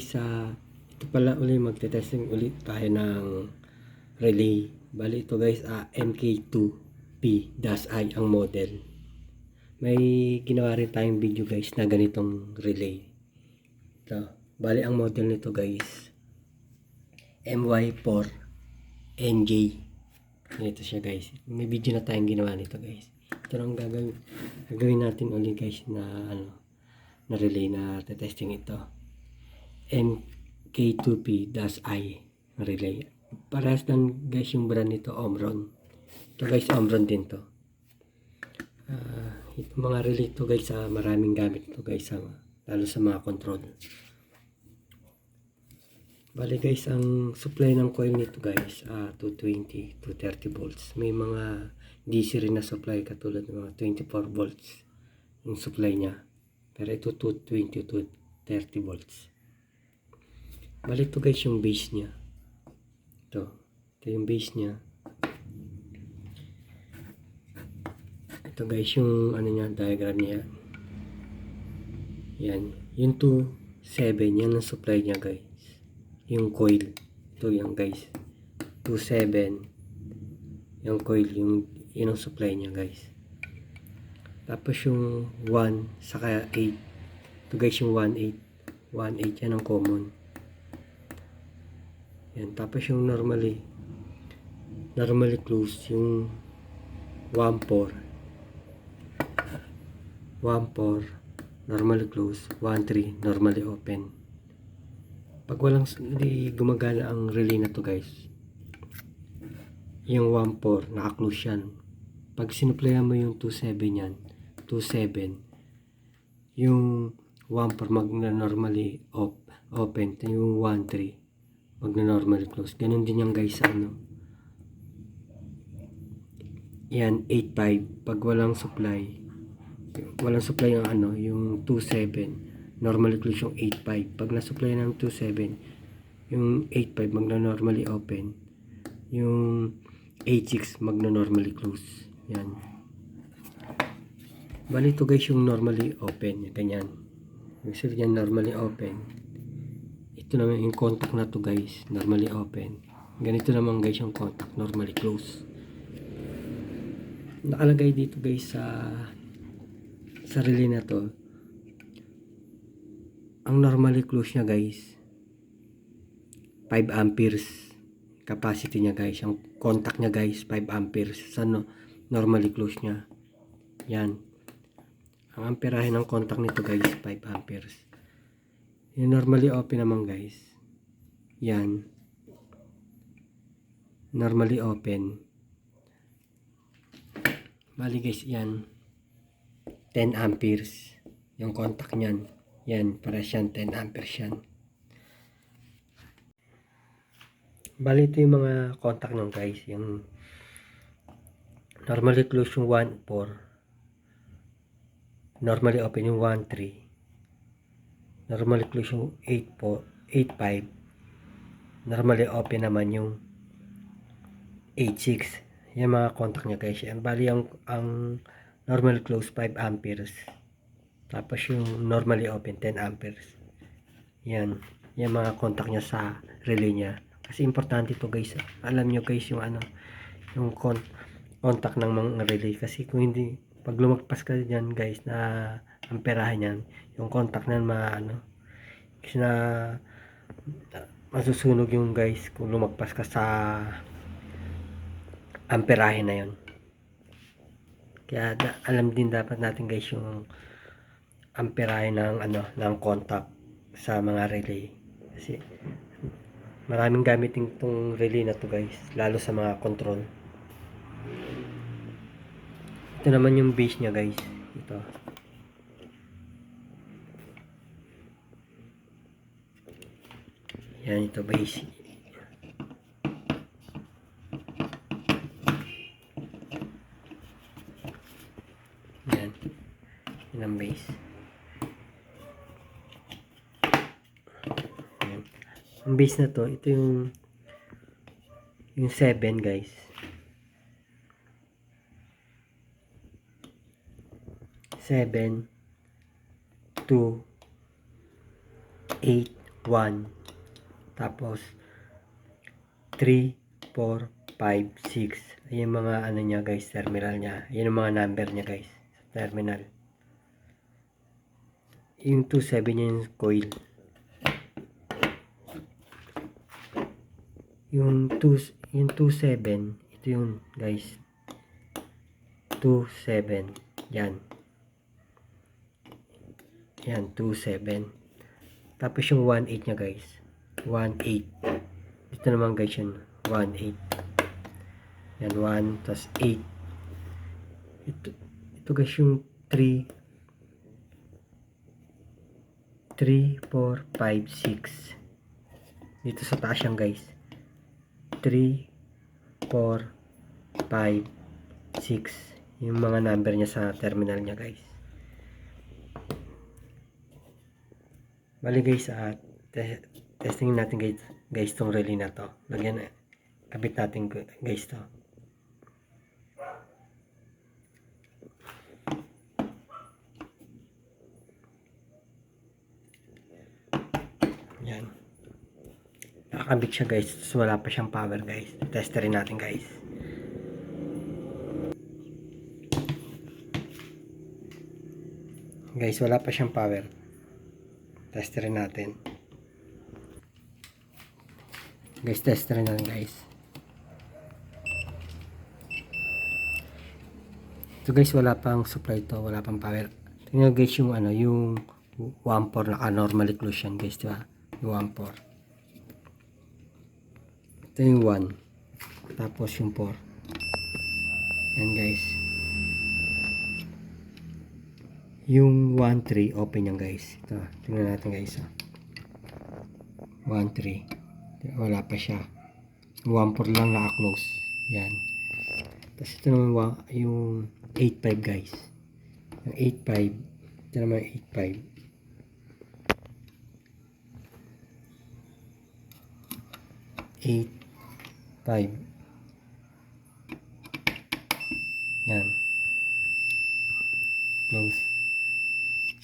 guys, ito pala uli magte-testing ulit tayo ng relay. Bali ito guys, ah, MK2P-I ang model. May ginawa rin tayong video guys na ganitong relay. Ito. Bali ang model nito guys, MY4NJ. Ito siya guys. May video na tayong ginawa nito guys. Ito lang gagawin, gagawin natin ulit guys na ano na relay na testing ito. MK2P-I relay. Parehas lang guys yung brand nito, Omron. Ito guys, Omron din to. Ah, ito mga relay to guys, sa maraming gamit to guys, sa, lalo sa mga control. Bali guys, ang supply ng coil nito guys, ah 220 to 30 volts. May mga DC rin na supply katulad ng mga 24 volts yung supply niya. Pero ito 220 to 30 volts. Bali ito guys yung base niya. Ito. Ito yung base niya. Ito guys yung ano niya, diagram niya. Yan. Yung 2, 7. Yan ang supply niya guys. Yung coil. Ito yan guys. 2, 7. Yung coil. Yung, yun ang supply niya guys. Tapos yung 1 saka 8. Ito guys yung 1, 8. 1, 8 yan ang common. Yan. Tapos yung normally normally close yung 1, 4. 1, 4 normally close. 1, 3 normally open. Pag walang hindi gumagana ang relay na to guys. Yung 1, 4 naka-close yan. Pag sinuplayan mo yung 2, 7 yan 2.7 yung 1 4 magna normally op, open yung 1 3 magna normally close. Ganun din yan guys ano. Yan 8 5 pag walang supply walang supply yung ano yung 2 7 normally close yung 8 5 pag na-supply ng 2 7 yung 8 5 magna normally open. Yung 8 6 magna normally close. Yan. Bali ito guys yung normally open. Ganyan. Yung yan normally open. Ito naman yung contact na to guys. Normally open. Ganito naman guys yung contact. Normally close. Nakalagay dito guys sa sa relay na to. Ang normally close niya guys 5 amperes capacity niya guys. Ang contact niya guys 5 amperes. Sa no, normally close niya. Yan. Ang amperahe ng contact nito guys, 5 amperes. Yung normally open naman guys. Yan. Normally open. Bali guys, yan. 10 amperes. Yung contact niyan. Yan, para siyang 10 amperes yan. Bali ito yung mga contact nyo guys. Yung normally close yung 1, 4 normally open yung 1, 3. Normally close yung 8, 4, 8, 5. Normally open naman yung 8, 6. Yung mga contact niya guys. Yan. Bali, ang, ang normally close 5 amperes. Tapos yung normally open 10 amperes. Yan. Yung mga contact niya sa relay niya. Kasi importante to guys. Alam nyo guys yung ano, yung con contact ng mga relay. Kasi kung hindi, pag lumagpas ka dyan guys na amperahan yan yung contact na ma ano kasi na masusunog yung guys kung lumagpas ka sa amperahe na yon kaya da, alam din dapat natin guys yung amperahe ng ano ng contact sa mga relay kasi maraming gamit itong relay na to guys lalo sa mga control ito naman yung base niya guys. Ito. Yan ito base. Yan. Yan base. Yan. Ang base na to, ito yung yung 7 guys. 7 2 8 1. Tapos, 3, 4, 5, 6. Ayan mga ano niya guys, terminal niya. Ayan yung mga number niya guys, terminal. Yung 27 niya yung coil. Yung 2, yung 27, ito yung guys. 27. Yan. Yan, 27. Tapos yung 1.8 niya guys. 1.8. Dito naman guys yun. 1.8. Yan, 1. Tapos 8. Ito, ito guys yung 3. 3, 4, 5, 6. Dito sa taas yan guys. 3, 4, 5, 6. Yung mga number niya sa terminal niya guys. Bali guys, ah, te- testing natin guys, guys tong relay na to. Lagyan, kabit natin gu- guys to. Yan. Nakakabit siya guys, tapos wala pa siyang power guys. Testerin natin guys. Guys, wala pa siyang power. Testerin natin. Guys, testerin natin guys. Ito guys, wala pang supply to, wala pang power. Tingnan guys yung ano, yung 1.4 naka normally close yan guys, di ba? Yung 1.4. Ito yung 1. Tapos yung 4. Yan guys. Yung 1.3 open yan guys. Ito, tingnan natin guys. ah. 1.3. Wala pa siya. 1.4 lang naka-close. Yan. Tapos ito naman yung 8.5 guys. Yung 8.5. Ito naman 8.5. Eight, five. Yan. Close.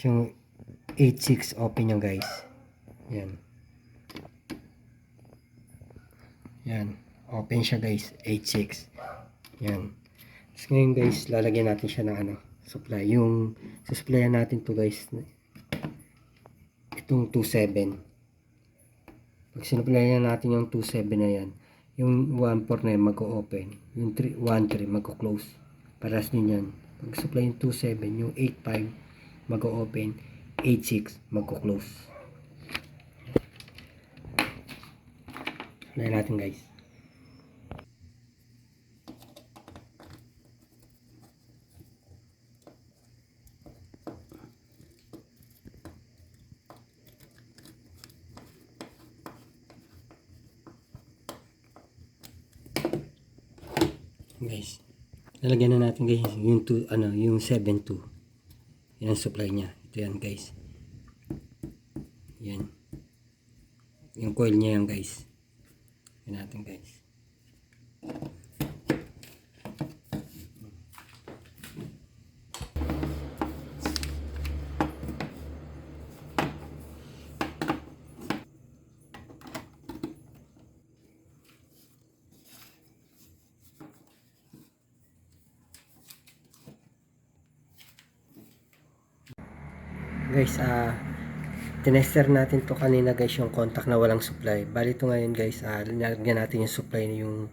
Yung 8.6 open yung guys. Yan. Yan. Open siya guys. 8.6. Yan. Tapos ngayon guys, lalagyan natin siya ng ano, supply. Yung susupplyan natin to guys. Itong 2.7. Pag sinupplyan natin yung 2.7 na yan, yung 1.4 na yan mag-open. Yung 3 1.3 mag-close. Paras din yan. Pag supply yung 2.7, yung 8.5 mag-open. 8.6 mag-close. Supply natin guys. guys lalagyan na natin guys yung two, ano yung 7.2 yan ang supply niya. Ito yan guys. Yan. Yung coil niya yan guys yan natin guys. Guys ah tinester natin to kanina guys yung contact na walang supply. Bali to ngayon guys ah nilagyan natin yung supply yung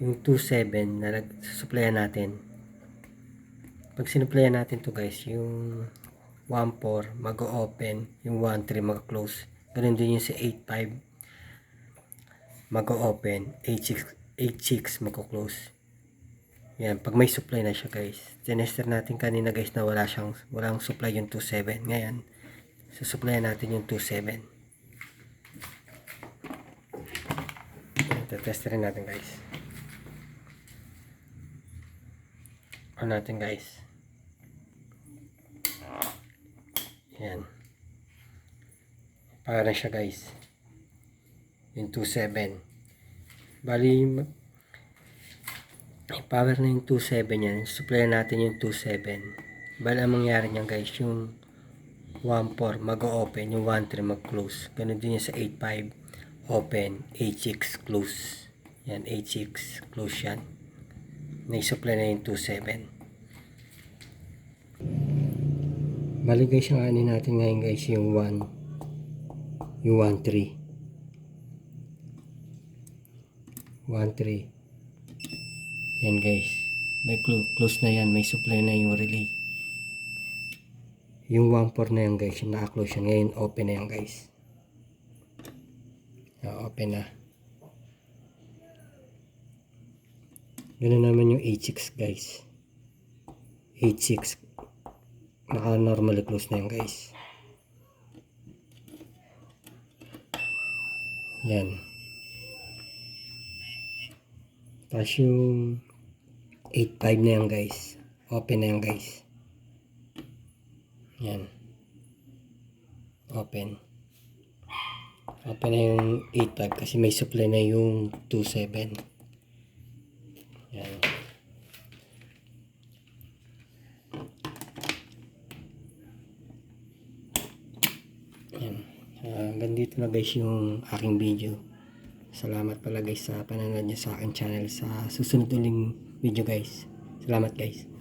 yung 2.7 na nag-supplyan natin. Pag sinupplyan natin to guys yung 1.4 mag-open. Yung 1.3 mag-close. Ganun din yung sa 8.5 mag-open. 8.6 8.6 mag-close. Yan, pag may supply na siya guys. Tinester natin kanina guys na wala siyang walang supply yung 27. Ngayon, susupply natin yung 27. Ito, testerin natin guys. On natin guys. Yan. Para siya guys. Yung 27. Bali, power na yung 2.7 yan. Supply natin yung 2.7. Bala ang mangyari niyan guys, yung 1.4 mag-open, yung 1.3 mag-close. Ganun din yan sa 8.5 open, 8.6 close. Yan, 8.6 close yan. Nai-supply na yung 2.7. Bali guys, yung ani natin ngayon guys, yung 1, yung 1.3. 1.3. Yan guys. May clo- close na yan. May supply na yung relay. Yung 1.4 na yan guys. Yung naka-close yan. Ngayon open na yan guys. Ah, open na. Ganun naman yung 8.6 guys. 8.6. Naka-normally close na yan guys. Yan. Tapos yung 8.5 na yan guys. Open na yan guys. Yan. Open. Open na yung 8.5 kasi may supply na yung 2.7. Yan. Yan. Ah, hanggang dito na guys yung aking video. Salamat pala guys sa panonood niyo sa aking channel sa susunod uling video guys. Salamat guys.